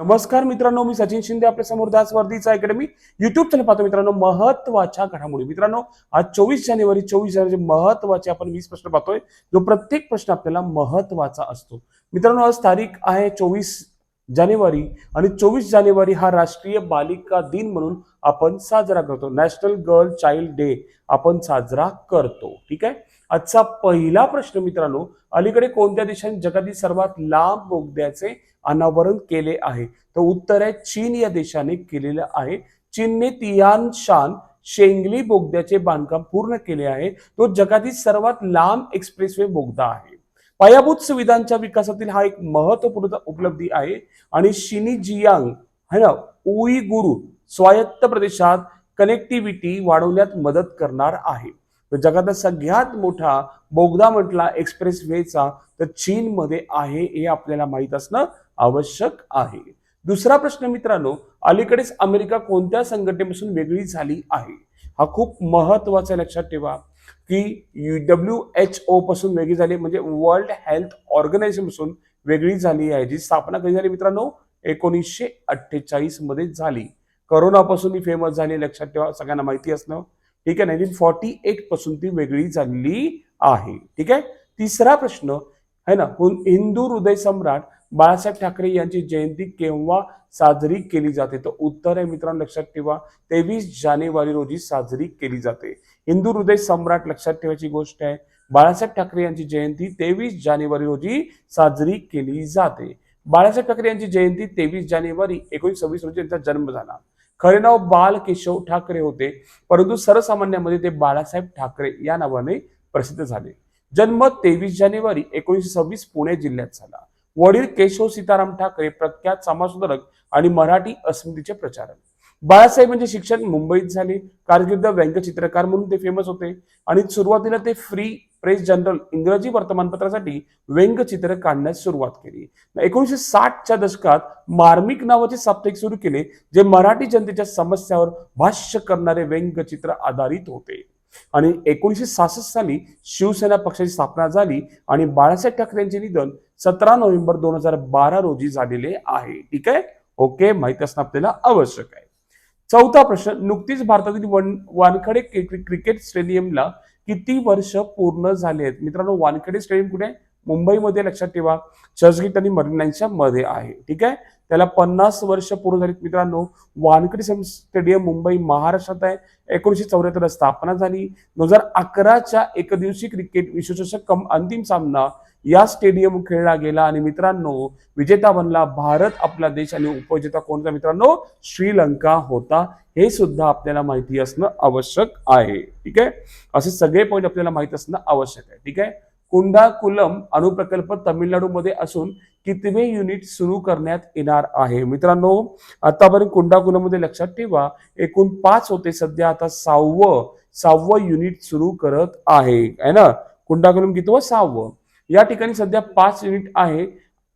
नमस्कार मित्रांनो मी सचिन शिंदे आपल्यासमोर दास वर्दीचा अकॅडमी युट्यूब चॅनल पाहतो. मित्रांनो महत्त्वाच्या घडामोडी. मित्रांनो आज चोवीस जानेवारी चोवीस जानेवारी महत्त्वाचे आपण वीस प्रश्न पाहतोय जो प्रत्येक प्रश्न आपल्याला महत्त्वाचा असतो. मित्रांनो आज तारीख आहे चोवीस जानेवारी आणि चोवीस जानेवारी हा राष्ट्रीय बालिका दिन म्हणून आपण साजरा करतो. नॅशनल गर्ल चाइल्ड डे आपण साजरा करतो. ठीक आहे? आजचा पहिला प्रश्न मित्रांनो अलीकडे कोणत्या देशाने जगातील सर्वात लांब बोगद्याचे अनावरण केले आहे? तर उत्तर आहे चीन या देशाने केलेलं आहे. चीनने तियान शान शेंगली बोगद्याचे बांधकाम पूर्ण केले आहे. तो जगातील सर्वात लांब एक्सप्रेसवे बोगदा आहे. पायाभूत सुविधांच्या विकासातील हा एक महत्त्वपूर्ण उपलब्धी आहे. आणि शिनी जियांग है ना उई गुरु स्वायत्त प्रदेशात कनेक्टिव्हिटी वाढवण्यात मदत करणार आहे. जगातला सगळ्यात मोठा बोगदा म्हटला एक्सप्रेस वेचा तर चीनमध्ये आहे हे आपल्याला माहीत असणं आवश्यक आहे. दुसरा प्रश्न मित्रांनो अलीकडेच अमेरिका कोणत्या संघटनेपासून वेगळी झाली आहे? हा खूप महत्त्वाचा लक्षात ठेवा की डब्ल्यू एच ओ पासून वेगळी झाली म्हणजे वर्ल्ड हेल्थ ऑर्गनायझेशनपासून वेगळी झाली आहे जी स्थापना कधी झाली मित्रांनो? एकोणीसशे अठ्ठेचाळीसमध्ये झाली. करोनापासून ही फेमस झाली लक्षात ठेवा सगळ्यांना माहिती असणं ठीक आहे नाईन्टीन फॉर्टी एटपासून ती वेगळी झालेली आहे. ठीक आहे? तिसरा प्रश्न है ना? हिंदू हृदय सम्राट बाळासाहेब ठाकरे यांची जयंती केव्हा साजरी केली जाते? तर उत्तर आहे मित्रांनो लक्षात ठेवा. तेवीस जानेवारी रोजी साजरी केली जाते. हिंदू हृदय सम्राट लक्षात ठेवायची गोष्ट आहे बाळासाहेब ठाकरे यांची जयंती तेवीस जानेवारी रोजी साजरी केली जाते. बाळासाहेब ठाकरे यांची जयंती तेवीस जानेवारी एकोणीस सव्वीस रोजी त्यांचा जन्म झाला. खरे नाव बाल केशव ठाकरे होते. परंतु सर्वसामान्यांमध्ये ते बाळासाहेब ठाकरे या नावाने प्रसिद्ध झाले. जन्म तेवीस जानेवारी एकोणीसशे सव्वीस पुणे जिल्ह्यात झाला. वडील केशव सीताराम ठाकरे प्रख्यात समाजसुधारक आणि मराठी अस्मितेचे प्रचारक. बाळासाहेब म्हणजे शिक्षण मुंबईत झाले. कारकिर्द व्यंगचित्रकार म्हणून ते फेमस होते. आणि सुरुवातीला ते फ्री प्रेस जनरल इंग्रजी वर्तमानपत्रासाठी व्यंगचित्र काढण्यास सुरुवात केली. एकोणीसशे साठच्या दशकात मार्मिक नावाचे साप्ताहिक सुरू केले जे मराठी जनतेच्या समस्यावर भाष्य करणारे व्यंगचित्र आधारित होते. आणि एकोणीसशे सहासष्ट साली शिवसेना पक्षाची स्थापना झाली आणि बाळासाहेब ठाकरे यांचे निधन सतरा नोव्हेंबर दोन हजार बारा रोजी झालेले आहे. ठीक आहे? ओके माहिती असणं आपल्याला आवश्यक आहे. चौथा प्रश्न नुकतीच भारतातील वन वानखडे क्रिकेट स्टेडियमला किती वर्ष पूर्ण झाले आहेत मित्रांनो वानखडे स्टेडियम कुठे आहे? मुंबईमध्ये लक्षात ठेवा चर्चगेट आणि मरीनाईनच्या मध्ये आहे. ठीक आहे? त्याला पन्नास वर्ष पूर्ण झालीत मित्रांनो. वानखडे स्टेडियम मुंबई महाराष्ट्रात आहे. एकोणीसशे चौऱ्याहत्तर स्थापना झाली. दोन हजार अकराच्या एकदिवसीय क्रिकेट विश्वचषक कम अंतिम सामना या स्टेडियम खेळला गेला. आणि मित्रांनो विजेता बनला भारत आपला देश आणि उपविजेता कोणता मित्रांनो? श्रीलंका होता. हे सुद्धा आपल्याला माहिती असणं आवश्यक आहे. ठीक आहे? असे सगळे पॉईंट आपल्याला माहीत असणं आवश्यक आहे. ठीक आहे? कुंडाकुलम अणुप्रकल्प तामिळनाडूमध्ये असून कितवे युनिट सुरू करण्यात येणार आहे? मित्रांनो आतापर्यंत कुंडाकुलममध्ये लक्षात ठेवा एकूण पाच होते सध्या आता सहावं सहावं युनिट सुरू करत आहे. है ना? कुंडाकुलम कितवं? सहावं. या ठिकाणी सध्या पाच युनिट आहे.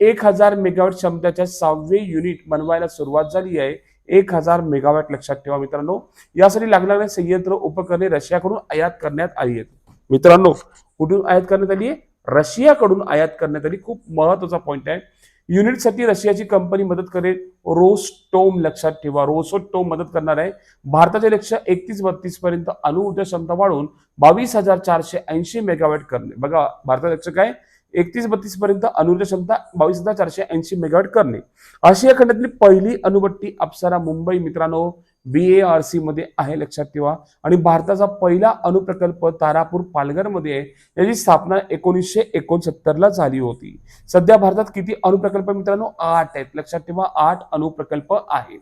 एक हजार मेगावॅट क्षमतेच्या सहावे युनिट बनवायला सुरुवात झाली आहे. एक हजार मेगावॅट लक्षात ठेवा मित्रांनो. यासाठी लागणारे संयंत्र उपकरणे रशियाकडून आयात करण्यात आली आहेत. मित्रांनो कुठून आयात करण्यात आली आहे? रशियाकडून आयात करण्यात आली. खूप महत्त्वाचा पॉईंट आहे. युनिटसाठी रशियाची कंपनी मदत करेल. रोस्टोम लक्षात ठेवा. रोसोटोम मदत करणार आहे. भारताचे लक्ष एकतीस बत्तीस पर्यंत अणुऊर्जा क्षमता वाढवून बावीस हजार चारशे ऐंशी मेगावॅट करणे. बघा भारताचं लक्ष काय? एकतीस बत्तीस पर्यंत अणुऊर्जा क्षमता बावीस हजार चारशे ऐंशी मेगावॅट करणे. आशिया खंडातली पहिली अणुभट्टी अप्सरा मुंबई मित्रांनो बी ए आर सी मध्ये आहे लक्षात ठेवा. आणि भारताचा पहिला अणुप्रकल्प तारापूर पालघरमध्ये आहे. याची स्थापना एकोणीसशे एकोणसत्तर ला झाली होती. सध्या भारतात किती अणुप्रकल्प मित्रांनो? आठ आहेत. लक्षात ठेवा आठ अणुप्रकल्प आहेत.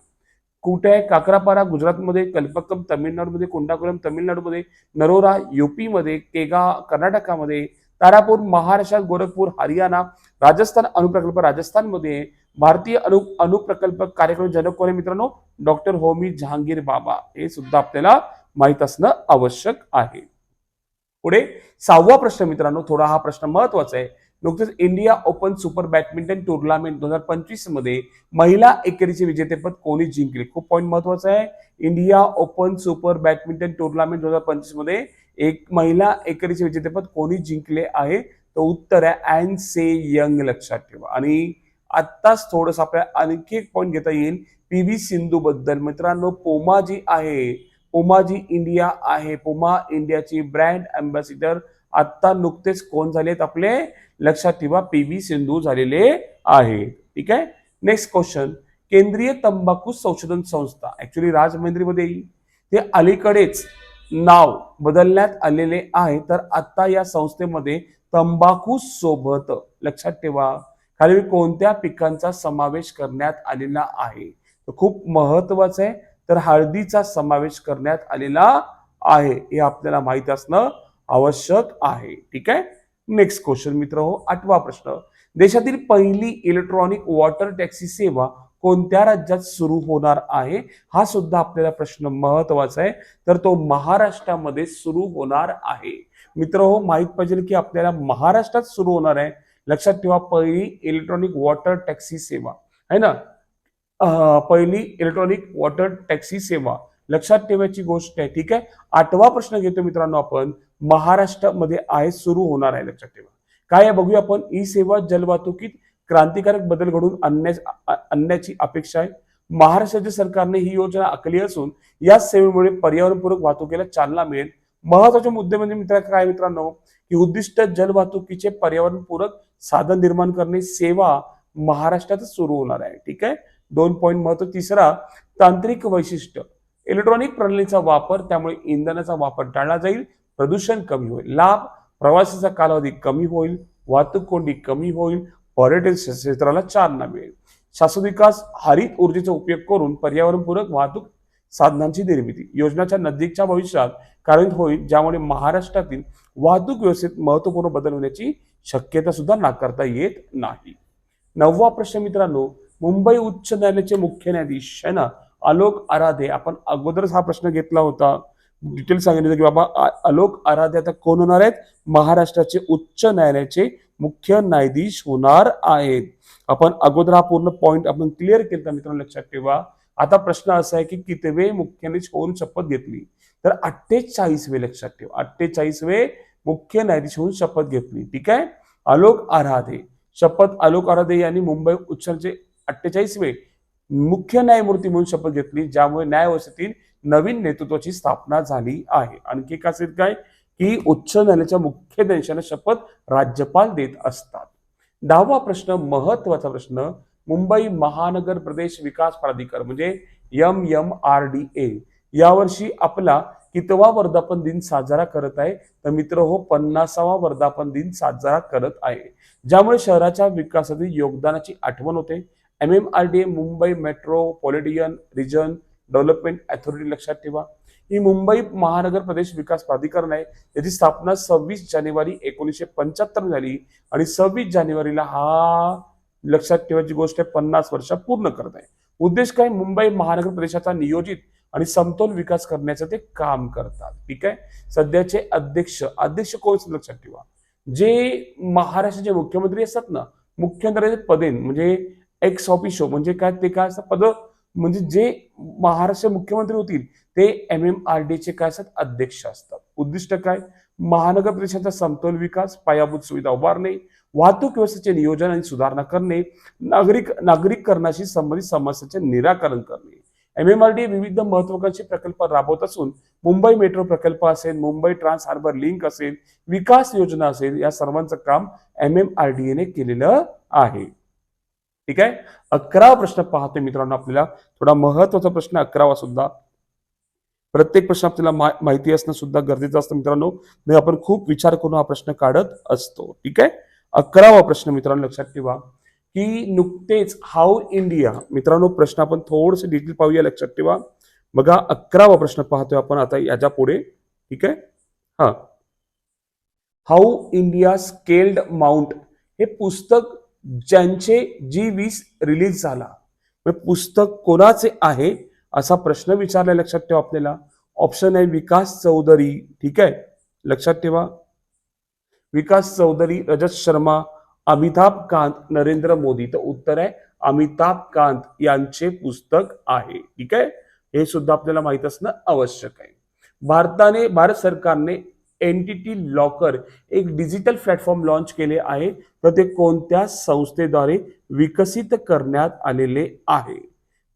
कुठे आहे? काकरापारा गुजरातमध्ये कल्पक्कम तमिळनाडूमध्ये कोंडाकुलम तमिळनाडूमध्ये नरोरा युपीमध्ये केगा कर्नाटकामध्ये तारापूर महाराष्ट्रात गोरखपूर हरियाणा राजस्थान अणुप्रकल्प राजस्थानमध्ये आहे. भारतीय अणु अणुप्रकल्प कार्यक्रम जनक कोण आहे मित्रांनो? डॉक्टर होमी जहांगीर बाबा हे सुद्धा आपल्याला माहीत असणं आवश्यक आहे. पुढे सहावा प्रश्न मित्रांनो थोडा हा प्रश्न महत्त्वाचा आहे. नुकतंच India Open Super badminton tournament दोन हजार पंचवीसमध्ये महिला एकेरीचे विजेतेपद कोणी जिंकले? खूप पॉईंट महत्त्वाचा आहे. India Open Super badminton tournament दोन हजार पंचवीसमध्ये एक महिला एकेरीचे विजेतेपद कोणी जिंकले आहे? तर उत्तर आहे अँड से यंग लक्षात ठेवा. आणि आत्ताच थोडस आपल्या आणखी एक पॉईंट घेता येईल. पी व्ही सिंधू बद्दल मित्रांनो पोमा जी आहे. पोमा जी इंडिया आहे. पोमा इंडियाची ब्रँड अँबॅसिडर आत्ता नुकतेच कोण झालेत आपले? लक्षात ठेवा पी व्ही सिंधू झालेले आहे ठीक आहे? नेक्स्ट क्वेश्चन केंद्रीय तंबाखू संशोधन संस्था. ऍक्च्युली राजमंद्रीमध्ये येईल. ते अलीकडेच नाव बदलण्यात आलेले आहे. तर आता या संस्थेमध्ये तंबाखू सोबत. लक्षात ठेवा. खाली कोणत्या पिकांचा समावेश करण्यात आलेला आहे? खूप महत्वाचं आहे. तर हळदीचा समावेश करण्यात आलेला आहे. हे आपल्याला माहीत असणं आवश्यक आहे. ठीक आहे? नेक्स्ट क्वेश्चन मित्र हो. आठवा प्रश्न. देशातील पहिली इलेक्ट्रॉनिक वॉटर टॅक्सी सेवा कोणत्या राज्यात सुरू होणार आहे? हा सुद्धा आपल्याला प्रश्न महत्त्वाचा आहे. तर तो महाराष्ट्रामध्ये सुरू होणार आहे. मित्र हो माहीत पाहिजे की आपल्याला महाराष्ट्रात सुरू होणार आहे. लक्षात ठेवा पहिली इलेक्ट्रॉनिक वॉटर टॅक्सी सेवा. आहे ना? पहिली इलेक्ट्रॉनिक वॉटर टॅक्सी सेवा. लक्षात ठेवायची गोष्ट आहे ठीक आहे? आठवा प्रश्न घेतो मित्रांनो आपण. महाराष्ट्रामध्ये आहे सुरू होणार आहे लक्षात ठेवा. काय आहे बघूया आपण. ई सेवा जलवाहतुकीत क्रांतिकारक बदल घडून आणण्या आणण्याची अपेक्षा आहे. महाराष्ट्राच्या सरकारने ही योजना आखली असून या सेवेमुळे पर्यावरणपूरक वाहतुकीला चालना मिळेल. महत्त्वाचे मुद्दे म्हणजे मित्र काय मित्रांनो की उद्दिष्ट जलवाहतुकीचे पर्यावरणपूरक साधन निर्माण करणे सेवा महाराष्ट्रातच सुरू होणार आहे. ठीक आहे? दोन पॉईंट महत्त्व. तिसरा तांत्रिक वैशिष्ट्य. इलेक्ट्रॉनिक प्रणालीचा वापर त्यामुळे इंधनाचा वापर टाळला जाईल प्रदूषण कमी होईल. लाभ प्रवासाचा कालावधी कमी होईल वाहतूक कोंडी कमी होईल पर्यटन क्षेत्राला चालना मिळेल. शाश्वत विकास हरित ऊर्जेचा उपयोग करून पर्यावरणपूरक वाहतूक साधनांची निर्मिती. योजनाच्या नजीकच्या भविष्यात कार्यान्वित होईल ज्यामुळे महाराष्ट्रातील वाहतूक व्यवस्थेत महत्त्वपूर्ण बदल होण्याची शक्यता सुद्धा नाकारता येत नाही. नववा प्रश्न मित्रांनो मुंबई उच्च न्यायालयाचे मुख्य न्यायाधीश आहे ना? आलोक आराधे. आपण अगोदरच हा प्रश्न घेतला होता. डिटेल सांगितलं की बाबा आलोक आराधे आता कोण होणार आहेत? महाराष्ट्राचे उच्च न्यायालयाचे मुख्य न्यायाधीश होणार आहेत. आपण अगोदर हा पूर्ण पॉइंट आपण क्लिअर केला मित्रांनो लक्षात ठेवा. आता प्रश्न असा आहे की कितवे मुख्य होऊन शपथ घेतली? तर अठ्ठेचाळीसवे लक्षात ठेवा. अठ्ठेचाळीसवे मुख्य न्यायाधीश होऊन शपथ घेतली. ठीक आहे? आलोक आराधे. शपथ आलोक आराधे यांनी मुंबई उच्चचे अठ्ठेचाळीसवे मुख्य न्यायमूर्ती म्हणून शपथ घेतली ज्यामुळे न्यायव्यवस्थेतील नवीन नेतृत्वाची स्थापना झाली आहे. आणखी एक असेल काय? की उच्च न्यायालयाच्या मुख्य न्यायाधीशांना शपथ राज्यपाल देत असतात. दहावा प्रश्न महत्त्वाचा प्रश्न मुंबई महानगर प्रदेश विकास प्राधिकरण म्हणजे M M R D A यावर्षी आपला कितवा वर्धापन दिन साजरा करत आहे? तर मित्र हो पन्नासावा वर्धापन दिन साजरा करत आहे. ज्यामुळे शहराच्या विकासातील योगदानाची आठवण होते. M M R D A Mumbai metropolitan region development authority लक्षात ठेवा. ही मुंबई महानगर प्रदेश विकास प्राधिकरण आहे याची स्थापना सव्वीस जानेवारी एकोणीसशे पंच्याहत्तर झाली. आणि सव्वीस जानेवारीला हा लक्षात ठेवायची गोष्ट आहे पन्नास वर्ष पूर्ण करत आहे. उद्देश काय? मुंबई महानगर प्रदेशाचा नियोजित आणि समतोल विकास करण्याचं ते काम करतात. ठीक आहे? सध्याचे अध्यक्ष अध्यक्ष कोण लक्षात ठेवा. जे महाराष्ट्राचे मुख्यमंत्री असतात ना मुख्यमंत्र्याचे पदेन म्हणजे एक्स ऑफिशो म्हणजे काय? ते काय असतात? पद? म्हणजे जे महाराष्ट्र मुख्यमंत्री होतील ते एम एम आर डी चे काय असतात? अध्यक्ष असतात. उद्दिष्ट काय? महानगर प्रदेशाचा समतोल विकास पायाभूत सुविधा उभारणे वाहतूक व्यवस्थेचे नियोजन आणि सुधारणा करणे नागरिक नागरिकरणाशी संबंधित समस्यांचे निराकरण करणे. एम एम आर डी विविध महत्वाकांक्षी प्रकल्प राबवत असून मुंबई मेट्रो प्रकल्प असेल मुंबई ट्रान्स हार्बर लिंक असेल विकास योजना असेल या सर्वांचं काम एम एम आर डी एने केलेलं आहे. ठीक आहे? अकरावा प्रश्न पाहतोय मित्रांनो आपल्याला. थोडा महत्त्वाचा प्रश्न अकरावा सुद्धा. प्रत्येक प्रश्न आपल्याला मा- माहिती असणं सुद्धा गरजेचं असतं मित्रांनो. म्हणजे आपण खूप विचार करून हा प्रश्न काढत असतो. ठीक आहे? अकरावा प्रश्न मित्रांनो लक्षात ठेवा. की नुकतेच हाऊ इंडिया मित्रांनो प्रश्न आपण थोडस डिटेल पाहूया लक्षात ठेवा. बघा अकरावा प्रश्न पाहतोय आपण आता याच्यापुढे. ठीक आहे? हा. How India scaled mount. हे पुस्तक ज्यांचे जी वीस रिलीज झाला. पुस्तक कोणाचे आहे? असा प्रश्न विचारला लक्षात ठेवा आपल्याला. ऑप्शन आहे विकास चौधरी. ठीक आहे? लक्षात ठेवा. विकास चौधरी रजत शर्मा अमिताभ कांत नरेंद्र मोदी. तर उत्तर आहे अमिताभ कांत यांचे पुस्तक आहे. ठीक आहे? हे सुद्धा आपल्याला माहीत असणं आवश्यक आहे. भारताने भारत सरकारने एनटीटी लॉकर एक डिजिटल प्लॅटफॉर्म लॉन्च केले आहे. तर ते कोणत्या संस्थेद्वारे विकसित करण्यात आलेले आहे?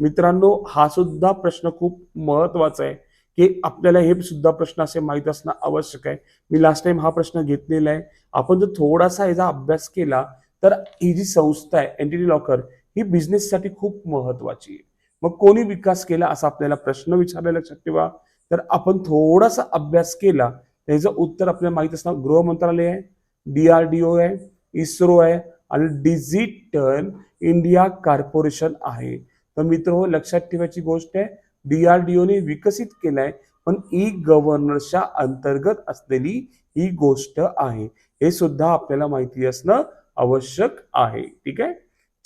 मित्रांनो हा सुद्धा प्रश्न खूप महत्त्वाचा आहे की आपल्याला हे सुद्धा प्रश्न असे माहीत असणं आवश्यक आहे. मी लास्ट टाइम हा प्रश्न घेतलेला आहे. आपण जर थोडासा याचा अभ्यास केला तर ही जी संस्था आहे एनटीटी लॉकर ही बिझनेससाठी खूप महत्वाची आहे. मग कोणी विकास केला असा आपल्याला प्रश्न विचारला लक्षात ठेवा. तर आपण थोडासा अभ्यास केला त्याचं उत्तर आपल्याला माहीत असणार गृह मंत्रालय आहे डीआरडीओ आहे इस्रो आहे आणि डिजिटल इंडिया कॉर्पोरेशन आहे. तर मित्र हो लक्षात ठेवायची गोष्ट आहे डीआरडीओने विकसित केलाय पण ई गव्हर्नरच्या अंतर्गत असलेली ही गोष्ट आहे. हे सुद्धा आपल्याला माहिती असणं आवश्यक आहे. ठीक आहे?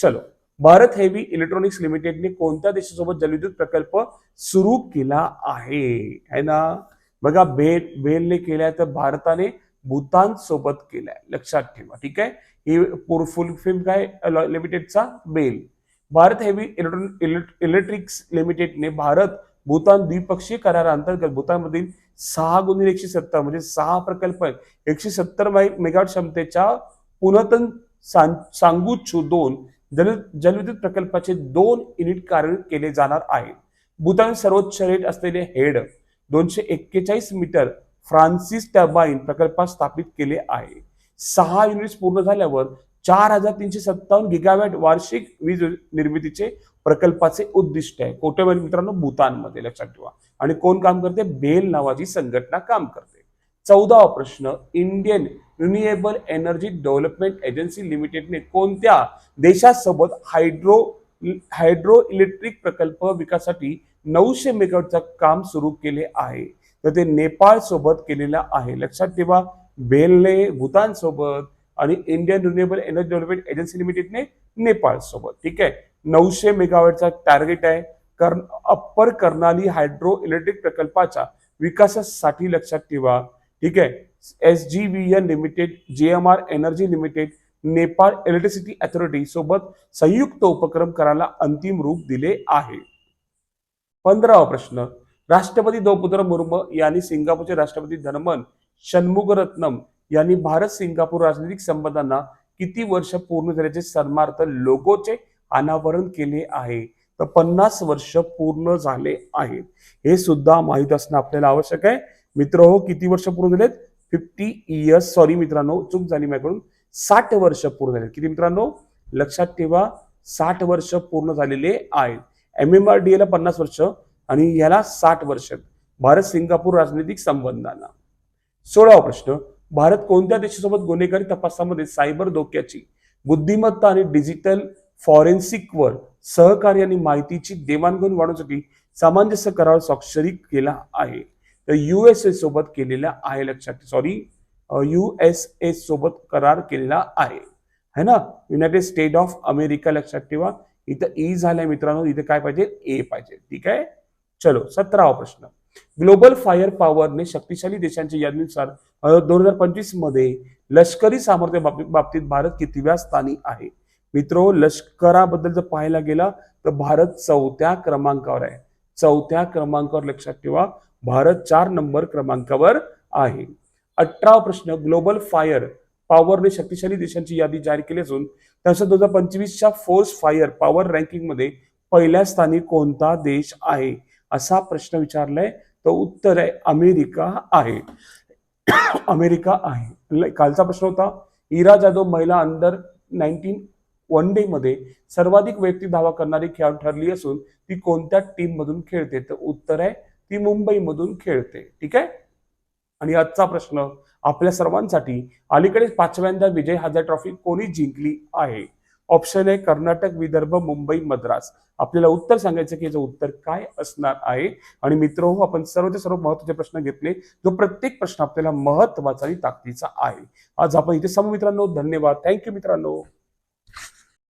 चलो. भारत हेवी इलेक्ट्रॉनिक्स लिमिटेडने कोणत्या देशासोबत जलविद्युत प्रकल्प सुरू केला आहे? है ना? बघा बेल बेलने केलाय तर भारताने भूतान सोबत केलाय. लक्षात ठेवा. ठीक आहे? ही पोरफुल फिल्म काय लिमिटेडचा? BHEL. Bharat heavy electronic electricals लिमिटेडने Bharat Bhutan द्विपक्षीय कराराअंतर्गत भूतानमधील सहा गुणिले एकशे सत्तर म्हणजे सहा प्रकल्प एकशे सत्तर मेगावॅट क्षमतेच्या पुनतन सांगूचू दोन जल जलविद्युत प्रकल्पाचे दोन युनिट कार्य केले जाणार आहेत. भूतान सर्वोच्च रेट असलेले हेड दोनशे एक्केचाळीस मीटर फ्रान्सिस टर्बाईन प्रकल्पात स्थापित केले आहे. सहा युनिट्स पूर्ण झाल्यावर चार हजार तीनशे सत्तावन्न गिगावॅट वार्षिक वीज निर्मितीचे प्रकल्पाचे उद्दिष्ट आहे. कोट्यावधी म्हणजे मित्रांनो भूतानमध्ये लक्षात ठेवा. आणि कोण काम करते? बेल नावाची संघटना काम करते. चौदावा प्रश्न Indian renewable energy development agency लिमिटेडने कोणत्या देशासोबत हायड्रो हायड्रो इलेक्ट्रिक प्रकल्प विकासासाठी नऊशे मेगावॅटचं काम सुरू केले आहे? तर ते नेपाळ सोबत केलेलं आहे. लक्षात ठेवा. बेलने भूतान सोबत आणि Indian renewable energy development agency लिमिटेडने Nepal सोबत ठीक आहे? नऊशे मेगावॅटचा टार्गेट आहे. कारण अप्पर कर्नाली हायड्रो इलेक्ट्रिक प्रकल्पाच्या विकासासाठी लक्षात ठेवा. ठीक आहे? S G V N limited J M R energy limited Nepal electricity authority सोबत संयुक्त उपक्रम करायला अंतिम रूप दिले आहे. पंधरावा प्रश्न. राष्ट्रपती द्रौपदी मुर्मू यांनी सिंगापूरचे राष्ट्रपती धनमन षण्मुगरत्नम यांनी भारत सिंगापूर राजनैतिक संबंधांना किती वर्ष पूर्ण झाल्याचे सन्मार्थ लोगोचे अनावरण केले आहे. तर पन्नास वर्ष पूर्ण झाले आहेत. हे सुद्धा माहीत असणं आपल्याला आवश्यक आहे. मित्र हो किती वर्ष पूर्ण झालेत? फिफ्टी इयर्स सॉरी मित्रांनो चूक झाली माझ्याकडून. साठ वर्ष पूर्ण झाले किती मित्रांनो? लक्षात ठेवा साठ वर्ष पूर्ण झालेले आहेत. एम एम आर डी एला पन्नास वर्ष आणि याला साठ वर्ष भारत सिंगापूर राजनैतिक संबंधांना. सोळावा प्रश्न. भारत कोणत्या देशासोबत गुन्हेगारी तपासामध्ये सायबर धोक्याची बुद्धिमत्ता आणि डिजिटल फॉरेन्सिकवर सहकार्य आणि माहितीची देवाणघेवाण वाढवण्यासाठी सामंजस्य करार स्वाक्षरी केला आहे. तर युएसए सोबत केलेला आहे लक्षात सॉरी युएसए सोबत करार केलेला आहे. है ना? युनायटेड स्टेट ऑफ अमेरिका लक्षात ठेवा. इथं e ई झाल्या मित्रांनो. इथे काय पाहिजे? ए पाहिजे. ठीक आहे? चलो सतरावा प्रश्न. ग्लोबल फायर पॉवरने शक्तिशाली देशांच्या यादीनुसार दोन हजार पंचवीसमध्ये लष्करी सामर्थ्य बाबतीत बाबतीत भारत कितव्या स्थानी आहे? मित्रो लष्कराबद्दल जर पाहायला गेला तर भारत चौथ्या क्रमांकावर आहे. चौथ्या क्रमांकावर लक्षात ठेवा भारत चार नंबर क्रमांकावर आहे. अठरावा प्रश्न ग्लोबल फायर पॉवरने शक्तिशाली देशांची यादी जाहीर केली असून त्यानुसार दोन हजार पंचवीसच्या फोर्स फायर पॉवर रँकिंगमध्ये पहिल्या स्थानी कोणता देश आहे? असा प्रश्न विचारलाय तर उत्तर आहे अमेरिका आहे. अमेरिका आहे. कालचा प्रश्न होता इरा जाधव महिला अंडर नाईन्टीन वन डे मध्ये सर्वाधिक वैयक्तिक धावा करणारी खेळाडू ठरली असून ती कोणत्या टीम मधून खेळते? तर उत्तर आहे ती मुंबईमधून खेळते. ठीक आहे? आणि आजचा प्रश्न आपल्या सर्वांसाठी अलीकडेच पाचव्यांदा विजय हजार ट्रॉफी कोणी जिंकली आहे? ऑप्शन आहे कर्नाटक विदर्भ मुंबई मद्रास. आपल्याला उत्तर सांगायचं की याचं उत्तर काय असणार आहे? आणि मित्र हो आपण सर्व सर्व महत्त्वाचे प्रश्न घेतले. जो प्रत्येक प्रश्न आपल्याला महत्त्वाचा आणि ताकदीचा आहे. आज आपण इथे सम मित्रांनो धन्यवाद. थँक्यू मित्रांनो.